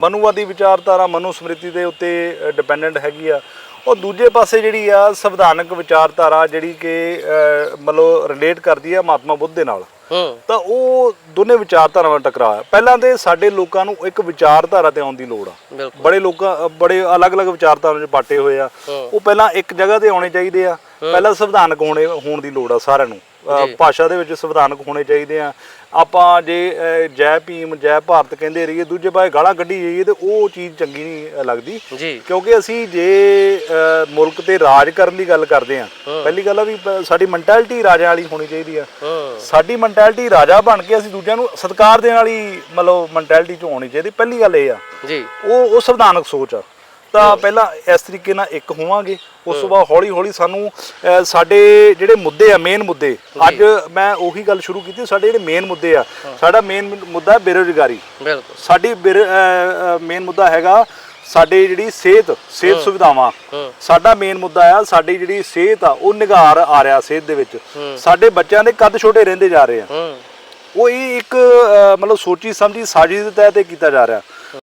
ਮਨੂਵਾਦੀ ਵਿਚਾਰਧਾਰਾ ਮਨੂ ਸਮ੍ਰਿਤੀ ਦੇ ਉੱਤੇ ਡਿਪੈਂਡੈਂਟ ਹੈਗੀ ਆ। ਉਹ ਦੂਜੇ ਪਾਸੇ ਜਿਹੜੀ ਆ ਸੰਵਿਧਾਨਕ ਵਿਚਾਰਧਾਰਾ ਜਿਹੜੀ ਕਿ ਮਤਲਬ ਰਿਲੇਟ ਕਰਦੀ ਆ ਮਹਾਤਮਾ ਬੁੱਧ ਦੇ ਨਾਲ। ਤਾਂ ਉਹ ਦੋਨੇ ਵਿਚਾਰਧਾਰਾਵਾਂ ਦਾ ਟਕਰਾਅ ਹੈ ਪਹਿਲਾਂ ਤੇ ਸਾਡੇ ਲੋਕਾਂ ਨੂੰ ਇੱਕ ਵਿਚਾਰਧਾਰਾ ਤੇ ਆਉਣ ਦੀ ਲੋੜ ਆ। ਬੜੇ ਲੋਕਾਂ ਬੜੇ ਅਲੱਗ-ਅਲੱਗ ਵਿਚਾਰਧਾਰਾਵਾਂ 'ਚ ਬਾਟੇ ਹੋਏ ਆ। ਉਹ ਪਹਿਲਾਂ ਇੱਕ ਜਗ੍ਹਾ ਤੇ ਆਉਣੇ ਚਾਹੀਦੇ ਆ। ਪਹਿਲਾਂ ਸੰਵਿਧਾਨਕ ਹੋਣੇ ਹੋਣ ਦੀ ਲੋੜ ਆ ਸਾਰਿਆਂ ਨੂੰ। ਭਾਸ਼ਾ ਦੇ ਵਿੱਚ ਸੰਵਿਧਾਨਕ ਹੋਣੇ ਚਾਹੀਦੇ ਆ। ਆਪਾਂ ਜੇ ਜੈ ਭੀਮ ਜੈ ਭਾਰਤ ਕਹਿੰਦੇ ਰਹੀਏ ਦੂਜੇ ਪਾਸੇ ਗਾਲਾਂ ਕੱਢੀ ਜਾਈਏ ਤੇ ਉਹ ਚੀਜ਼ ਚੰਗੀ ਨਹੀਂ ਲੱਗਦੀ। ਕਿਉਂਕਿ ਅਸੀਂ ਜੇ ਮੁਲਕ ਤੇ ਰਾਜ ਕਰਨ ਦੀ ਗੱਲ ਕਰਦੇ ਆ ਪਹਿਲੀ ਗੱਲ ਆ ਵੀ ਸਾਡੀ ਮੈਂਟੈਲਿਟੀ ਰਾਜਾ ਵਾਲੀ ਹੋਣੀ ਚਾਹੀਦੀ ਆ। ਸਾਡੀ ਮੈਂਟੈਲਿਟੀ ਰਾਜਾ ਬਣ ਕੇ ਅਸੀਂ ਦੂਜਿਆਂ ਨੂੰ ਸਤਿਕਾਰ ਦੇਣ ਵਾਲੀ ਮਤਲਬ ਮੈਂਟੈਲਿਟੀ ਚ ਹੋਣੀ ਚਾਹੀਦੀ। ਪਹਿਲੀ ਗੱਲ ਇਹ ਆ। ਜੀ। ਉਹ ਉਹ ਸੰਵਿਧਾਨਕ ਸੋਚ ਆ। ਤਾਂ ਪਹਿਲਾਂ ਇਸ ਤਰੀਕੇ ਨਾਲ ਇੱਕ ਹੋਵਾਂਗੇ। ਉਸ ਤੋਂ ਬਾਅਦ ਹੌਲੀ ਹੌਲੀ ਸਾਨੂੰ ਅਹ, ਸਾਡੇ ਜਿਹੜੇ ਮੁੱਦੇ ਆ ਮੇਨ ਮੁੱਦੇ ਅੱਜ ਮੈਂ ਉਹੀ ਗੱਲ ਸ਼ੁਰੂ ਕੀਤੀ ਸਾਡੇ ਜਿਹੜੇ ਮੇਨ ਮੁੱਦੇ ਆ ਸਾਡਾ ਮੇਨ ਮੁੱਦਾ ਹੈ ਬੇਰੁਜ਼ਗਾਰੀ। ਬਿਲਕੁਲ। ਸਾਡੀ ਮੇਨ ਮੁੱਦਾ ਹੈਗਾ ਸਾਡੇ ਜਿਹੜੀ ਸਿਹਤ ਸਿਹਤ ਸੁਵਿਧਾਵਾਂ। ਹੂੰ। ਸਾਡਾ ਮੇਨ ਮੁੱਦਾ ਆ ਸਾਡੀ ਜਿਹੜੀ ਸਿਹਤ ਆ ਉਹ ਨਿਗਾਰ ਆ ਰਿਹਾ ਸਿਹਤ ਦੇ ਵਿੱਚ। ਸਾਡੇ ਬੱਚਿਆਂ ਦੇ ਕੱਦ ਛੋਟੇ ਰਹਿੰਦੇ ਜਾ ਰਹੇ ਆ। ਹੂੰ। ਉਹ ਇਹ ਇੱਕ ਅਹ, ਮਤਲਬ ਸੋਚੀ ਸਮਝੀ ਸਾਜ਼ਿਸ਼ ਦੇ ਤਹਿਤ ਇਹ ਕੀਤਾ ਜਾ ਰਿਹਾ।